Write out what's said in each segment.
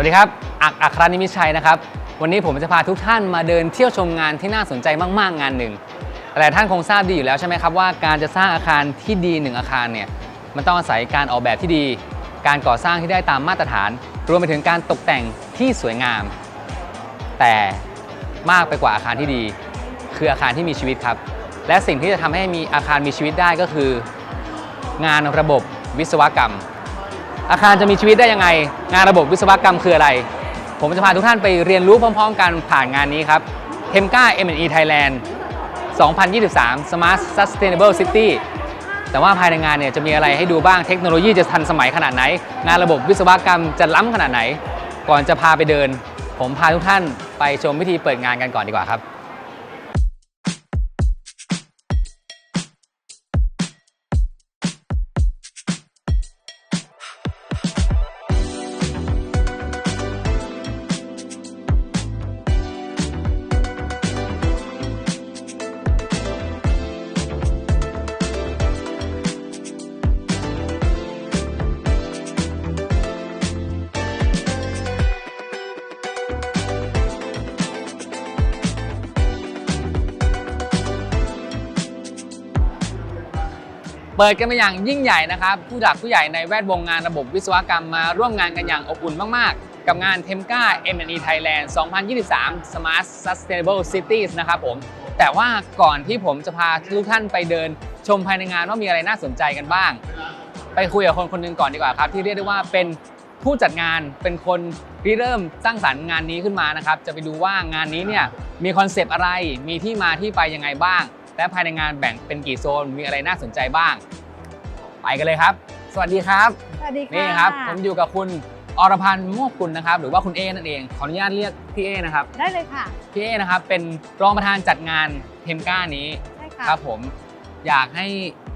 วัสดีครับอักอัครนิมิชัยนะครับ วันนี้ผมจะพาทุกท่านมาเดินเที่ยวชมงานที่น่าสนใจมากๆงานหนึ่งหลายท่านคงทราบดีอยู่แล้วใช่ไหมครับว่าการจะสร้างอาคารที่ดีหนึ่งอาคารเนี่ยมันต้องอาศัยการออกแบบที่ดี การก่อสร้างที่ได้ตามมาตรฐาน รวมไปถึงการตกแต่งที่สวยงาม แต่มากไปกว่าอาคารที่ดี คืออาคารที่มีชีวิตครับ และสิ่งที่จะทำให้มีอาคารมีชีวิตได้ก็คือ งานระบบวิศวกรรม อาคารจะมีชีวิตได้ยังไง งานระบบวิศวกรรมคืออะไร ผมจะพาทุกท่านไปเรียนรู้พร้อม ๆ กันผ่านงานนี้ครับ t e m c a M&E Thailand 2023 Smart Sustainable City แต่ว่าภายในงานเนี่ยจะมีอะไรให้ดูบ้างเทคโนโลยีจะทันสมัยขนาดไหน งานระบบวิศวกรรมจะล้ำขนาดไหน ก่อนจะพาไปเดิน ผมพาทุกท่านไปชมวิธีเปิดงานกันก่อนดีกว่าครับ เปิดกันมาอย่างยิ่งใหญ่นะครับ ผู้หลักผู้ใหญ่ในแวดวงงานระบบวิศวกรรมมาร่วมงานกันอย่างอบอุ่นมาก ๆ กับงาน t e m c a M&E Thailand 2023 Smart Sustainable Cities นะครับผม แต่ว่าก่อนที่ผมจะพาทุกท่านไปเดินชมภายในงานว่ามีอะไรน่าสนใจกันบ้าง ไปคุยกับคนคนหนึ่งก่อนดีกว่าครับ ที่เรียกได้ว่าเป็นผู้จัดงานเป็นคนที่เริ่มสร้างสรรค์งานนี้ขึ้นมานะครับ จะไปดูว่างานนี้เนี่ยมีคอนเซปต์อะไร มีที่มาที่ไปยังไงบ้าง และภายในงานแบ่งเป็นกี่โซนมีอะไรน่าสนใจบ้าง ไปกันเลยครับ สวัสดีครับ สวัสดีค่ะนี่ครับผมอยู่กับคุณอรพันธ์ม่วงกุลนะครับ หรือว่าคุณเอนั่นเองขออนุญาตเรียกพี่เอนะครับได้เลยค่ะพี่เอนะครับเป็นรองประธานจัดงานเทมก้านี้ใช่ค่ะครับผมอยากให้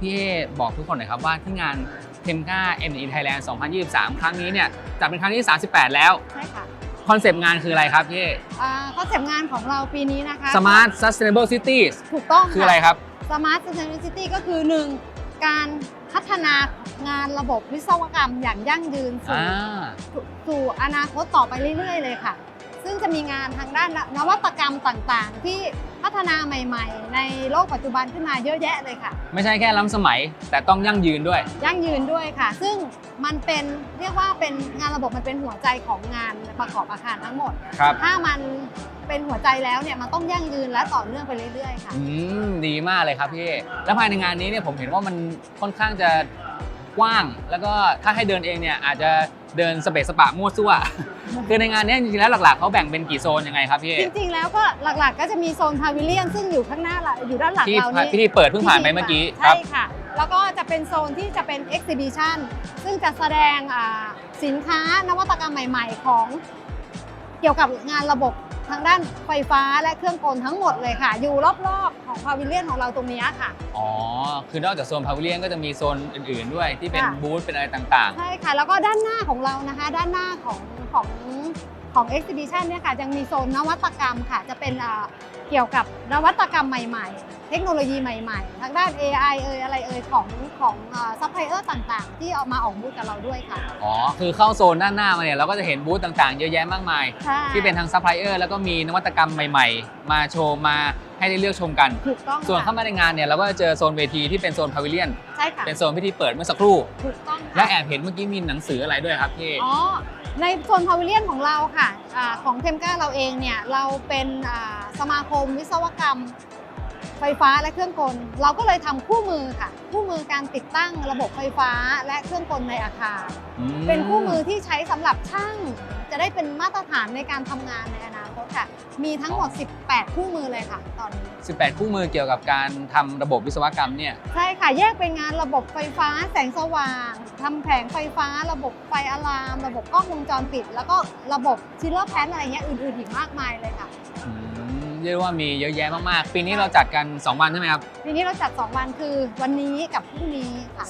พี่เอบอกทุกคนหน่อยครับว่าที่งานเทมก้า M&E Thailand 2023 ครั้งนี้เนี่ยจัดเป็นครั้งที่ 38 แล้วใช่ค่ะ คอนเซปต์งานคืออะไรครับพี่เออ่าคอนเซปต์งานของเราปีนี้นะคะ Smart Sustainable Cities ถูกต้องคืออะไรครับสมาร์ท Sustainability ก็คือ 1. การพัฒนางานระบบวิศวกรรมอย่างยั่งยืนสู่อ่าสู่อนาคตต่อไปเรื่อย ๆ เลยค่ะ ซึ่งจะมีงานทางด้านนวัตกรรมต่างๆ ที่ พัฒนาใหม่ๆ ในโลกปัจจุบันขึ้นมาเยอะแยะเลยค่ะ ไม่ใช่แค่ล้ำสมัย แต่ต้องยั่งยืนด้วย ยั่งยืนด้วยค่ะ ซึ่งมันเป็นเรียกว่าเป็นงานระบบมันเป็นหัวใจของงานประกอบอาคารทั้งหมด ครับ ถ้ามันเป็นหัวใจแล้วเนี่ยมันต้องยั่งยืนและต่อเนื่องไปเรื่อยๆค่ะ อืมดีมากเลยครับพี่ แล้วภายในงานนี้เนี่ยผมเห็นว่ามันค่อนข้างจะกว้าง แล้วก็ถ้าให้เดินเองเนี่ยอาจจะ เดินสเปซสปะมั่วซั่ว คือในงานเนี้จริงๆแล้วหลักๆเขาแบ่งเป็นกี่โซนยังไงครับพี่จริงๆแล้วก็หลักๆ ก็จะมีโซนพาวิเลียนซึ่งอยู่ข้างหน้าเราอยู่ด้านหลังที่เรานี่พิธีเปิดเพิ่งผ่านไปเมื่อกี้คใช่รับค่ะ แล้วก็จะเป็นโซนที่จะเป็น exhibition ซึ่งจะแสดงอ่าสินค้านวัตกรรมใหม่ ๆ ของเกี่ยวกับงานระบบ ทางด้านไฟฟ้าและเครื่องกลทั้งหมดเลยค่ะ อยู่รอบๆของพาวิเลียนของเราตรงนี้ค่ะ อ๋อ คือนอกจากโซนพาวิเลียนก็จะมีโซนอื่นๆด้วยที่เป็นค่ะ บูธเป็นอะไรต่างใช่ค่ะ แล้วก็ด้านหน้าของเรานะคะ ด้านหน้าของของ ของ exhibition เนี่ยค่ะยังมีโซนนวัตกรรมค่ะ จะเป็นอ่าเกี่ยวกับนวัตกรรมใหม่ๆ เทคโนโลยีใหม่ๆ ทางด้าน AI เอ่ยอะไรเอ่ยของของซัพพลายเออร์ต่างๆ ที่เอามาออกบูธกับเราด้วยค่ะๆอ๋อ คือเข้าโซนด้านหน้ามาเนี่ยเราก็จะเห็นบูธต่างๆ เยอะแยะมากมายใช่ที่เป็นทางซัพพลายเออร์แล้วก็มีนวัตกรรมใหม่ๆ มาโชว์มาให้ได้เลือกชมกัน ถูกต้องส่วนค่ะเข้ามาในงานเนี่ยเราก็จะเจอโซนเวทีที่เป็นโซนพาวิเลียน ใช่ค่ะ เป็นโซนพิธีเปิดเมื่อสักครู่ ถูกต้องและค่ะแอบเห็นเมื่อกี้มีหนังสืออะไรด้วยครับพี่ อ๋อ ในโซนพาวิเลียนของเราค่ะอาของเทมก้าเราเองเนี่ยเราเป็นอ่าสมาคมวิศวกรรมไฟฟ้าและเครื่องกล เราก็เลยทำคู่มือค่ะ คู่มือการติดตั้งระบบไฟฟ้าและเครื่องกลในอาคารมเป็นคู่มือที่ใช้สำหรับช่างจะได้เป็นมาตรฐานในการทำงานในอนาคต ค่ะ มีทั้งหมด 18 คู่มือเลยค่ะ ตอนนี้ 18 คู่มือเกี่ยวกับการทำระบบวิศวกรรมเนี่ย ใช่ค่ะ แยกเป็นงานระบบไฟฟ้าแสงสว่างทำแผงไฟฟ้า ระบบไฟอะลาม ระบบกล้องวงจรปิด แล้วก็ระบบชิลเลอร์แพนอะไรเงี้ยอื่นๆอีกมากมายเลยค่ะ อืมเรียกว่ามีเยอะแยะมากๆ ปีนี้เราจัดกัน 2 วันใช่ไหมครับ ทีนี้เราจัด 2 วันคือวันนี้กับพรุ่งนี้ค่ะ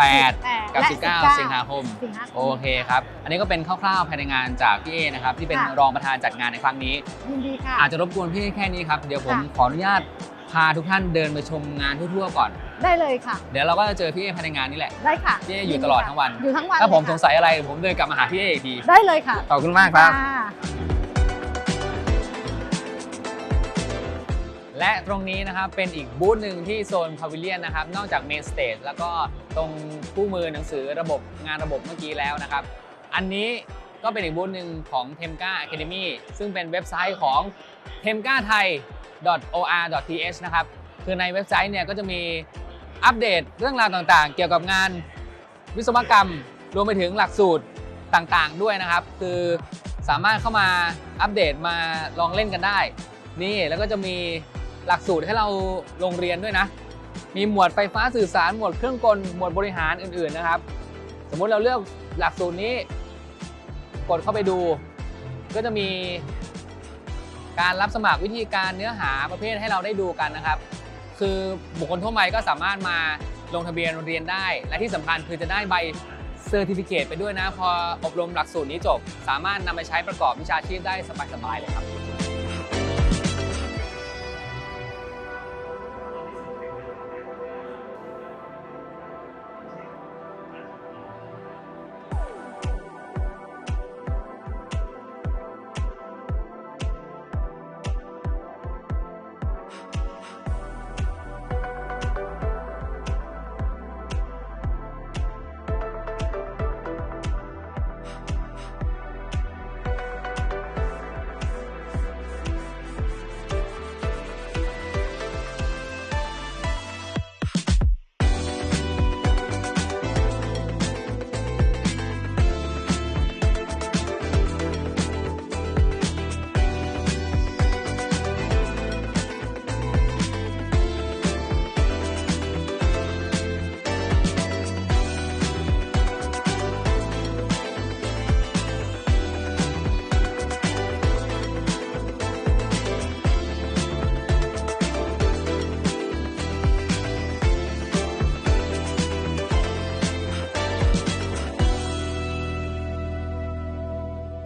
18 กับและ19 สิงหาคม สิงหาคม โอเคครับ อันนี้ก็เป็นคร่าวๆภายในงานจากพี่เอนะครับที่เป็นค่ะ รองประธานจัดงานในครั้งนี้ ยินดีค่ะ อาจจะรบกวนพี่เอแค่นี้ครับ เดี๋ยวผมค่ะ ขออนุญาตพาทุกท่านเดินไปชมงานทั่วๆก่อน ได้เลยค่ะ เดี๋ยวเราก็จะเจอพี่เอภายในงานนี่แหละ ได้ค่ะพี่เออยู่ตลอดทั้งวัน อยู่ทั้งวันถ้าผมเลยสค่ะงสัยอะไรผมเดินกลับมาหาพี่เออีกที ได้เลยค่ะขอบคุณมากครับค่ะ และตรงนี้นะครับเป็นอีกบูธหนึ่งที่โซนพาวิเลียนนะครับ นอกจากเมนสเตจแล้วก็ตรงคู่มือหนังสือระบบงานระบบเมื่อกี้แล้วนะครับ อันนี้ก็เป็นอีกบูธหนึ่งของ t e m k a Academy ซึ่งเป็นเว็บไซต์ของ t e m k a t h a i or.th นะครับ คือในเว็บไซต์เนี่ยก็จะมีอัปเดตเรื่องราวต่างๆ เกี่ยวกับงานวิศวกรรม รวมไปถึงหลักสูตรต่างๆด้วยนะครับ คือสามารถเข้ามาอัปเดตมาลองเล่นกันได้ นี่แล้วก็จะมี หลักสูตรให้เราลงเรียนด้วยนะ มีหมวดไฟฟ้าสื่อสารหมวดเครื่องกลหมวดบริหารอื่นๆนะครับ สมมุติเราเลือกหลักสูตรนี้ กดเข้าไปดู ก็จะมีการรับสมัครวิธีการเนื้อหาประเภทให้เราได้ดูกันนะครับ คือบุคคลทั่วไปก็สามารถมาลงทะเบียนเรียนได้ และที่สำคัญคือจะได้ใบเซอร์ติฟิเคตไปด้วยนะ พออบรมหลักสูตรนี้จบ สามารถนำไปใช้ประกอบวิชาชีพได้สบายๆเลยครับ